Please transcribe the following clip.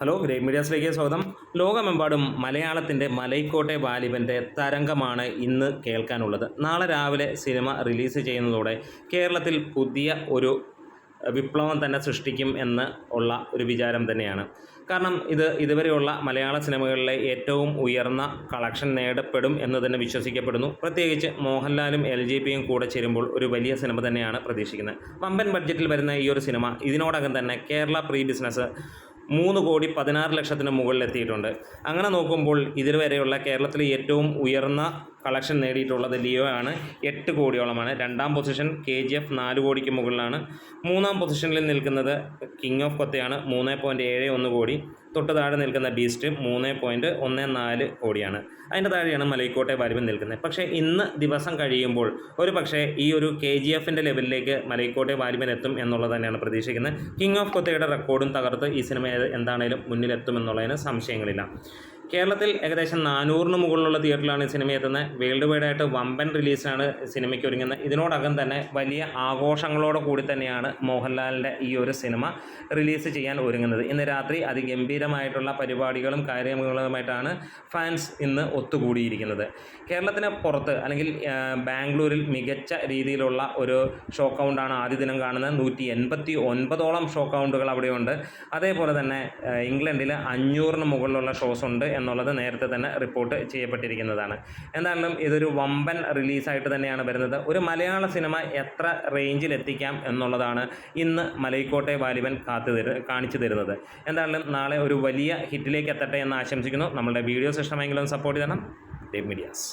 Hello grey മീഡിയാസിലേക്ക് സ്വാഗതം. ലോകമെമ്പാടും മലയാളത്തിന്റെ മലൈക്കോട്ടെ വാലിബന്റെ തരംഗമാണ് ഇന്ന് കേൾക്കാനുള്ളത്. നാളെ രാവിലെ സിനിമ റിലീസ് ചെയ്യുന്നതോടെ കേരളത്തിൽ പുതിയ ഒരു വിപ്ലവം തന്നെ സൃഷ്ടിക്കും എന്ന് ഉള്ള ഒരു വിചാരം തന്നെയാണ്. കാരണം ഇത് ഇതുവരെയുള്ള മലയാള സിനിമകളിലെ ഏറ്റവും ഉയർന്ന കളക്ഷൻ നേടപ്പെടും എന്ന് തന്നെ വിശ്വസിക്കപ്പെടുന്നു. പ്രത്യേകിച്ച് മോഹൻലാലും എൽ ജെ പിയും കൂടെ ചേരുമ്പോൾ ഒരു വലിയ സിനിമ തന്നെയാണ് പ്രതീക്ഷിക്കുന്നത്. വമ്പൻ ബഡ്ജറ്റിൽ വരുന്ന ഈ ഒരു സിനിമ ഇതിനോടകം തന്നെ കേരള പ്രീ ബിസിനസ് മൂന്ന് കോടി പതിനാറ് ലക്ഷത്തിന് മുകളിലെത്തിയിട്ടുണ്ട്. അങ്ങനെ നോക്കുമ്പോൾ ഇതുവരെയുള്ള കേരളത്തിലെ ഏറ്റവും ഉയർന്ന കളക്ഷൻ നേടിയിട്ടുള്ളത് ലിയോ ആണ്. എട്ട് കോടിയോളമാണ്. രണ്ടാം പൊസിഷൻ കെ ജി എഫ് നാല് കോടിക്ക് മുകളിലാണ്. മൂന്നാം പൊസിഷനിൽ നിൽക്കുന്നത് കിങ് ഓഫ് കൊത്തയാണ് മൂന്ന് പോയിന്റ് ഏഴ് ഒന്ന് കോടി. തൊട്ട് താഴെ നിൽക്കുന്ന ബീസ്റ്റ് മൂന്ന് പോയിന്റ് ഒന്ന് നാല് കോടിയാണ്. അതിന്റെ താഴെയാണ് മലൈക്കോട്ടെ വാലിബൻ നിൽക്കുന്നത്. പക്ഷേ ഇന്ന് ദിവസം കഴിയുമ്പോൾ ഒരു പക്ഷേ ഈ ഒരു കെ ജി എഫിന്റെ ലെവലിലേക്ക് മലൈക്കോട്ടെ വാലിബൻ എത്തും എന്നുള്ളത് തന്നെയാണ് പ്രതീക്ഷിക്കുന്നത്. കിങ് ഓഫ് കൊത്തയുടെ റെക്കോർഡും തകർത്ത് ഈ സിനിമ എന്താണേലും മുന്നിലെത്തുമെന്നുള്ളതിന് സംശയങ്ങളില്ല. കേരളത്തിൽ ഏകദേശം നാനൂറിന് മുകളിലുള്ള തിയേറ്ററിലാണ് ഈ സിനിമ എത്തുന്നത്. വേൾഡ് വൈഡ് ആയിട്ട് വമ്പൻ റിലീസാണ് സിനിമയ്ക്ക് ഒരുങ്ങുന്നത്. ഇതിനോടകം തന്നെ വലിയ ആഘോഷങ്ങളോട് കൂടി തന്നെയാണ് മോഹൻലാലിന്റെ ഈ ഒരു സിനിമ റിലീസ് ചെയ്യാൻ ഒരുങ്ങുന്നത്. ഇന്ന് രാത്രി അതിഗംഭീരമായിട്ടുള്ള പരിപാടികളും കാര്യങ്ങളുമായിട്ടാണ് ഫാൻസ് ഇന്ന് ഒത്തുകൂടിയിരിക്കുന്നത്. കേരളത്തിന് പുറത്ത് അല്ലെങ്കിൽ ബാംഗ്ലൂരിൽ മികച്ച രീതിയിലുള്ള ഒരു ഷോ കൗണ്ടാണ് ആദ്യ ദിനം കാണുന്നത്. നൂറ്റി എൺപത്തി ഒൻപതോളം ഷോ കൗണ്ടുകൾ അവിടെയുണ്ട്. അതേപോലെ തന്നെ ഇംഗ്ലണ്ടിൽ അഞ്ഞൂറിന് മുകളിലുള്ള ഷോസ് ഉണ്ട്. എന്നുള്ളത് നേരത്തെ തന്നെ റിപ്പോർട്ട് ചെയ്യപ്പെട്ടിരിക്കുന്നതാണ്. എന്തായാലും ഇതൊരു വമ്പൻ റിലീസായിട്ട് തന്നെയാണ് വരുന്നത്. ഒരു മലയാള സിനിമ എത്ര റേഞ്ചിൽ എത്തിക്കാം എന്നുള്ളതാണ് ഇന്ന് മലയിക്കോട്ടെ വാലിബൻ കാത്തു തരു കാണിച്ചു തരുന്നത്. എന്തായാലും നാളെ ഒരു വലിയ ഹിറ്റിലേക്ക് എത്തട്ടെ എന്ന് ആശംസിക്കുന്നു. നമ്മളുടെ വീഡിയോസ് ഇഷ്ടമെങ്കിലും സപ്പോർട്ട് ചെയ്യണം. ദേവ് മീഡിയാസ്.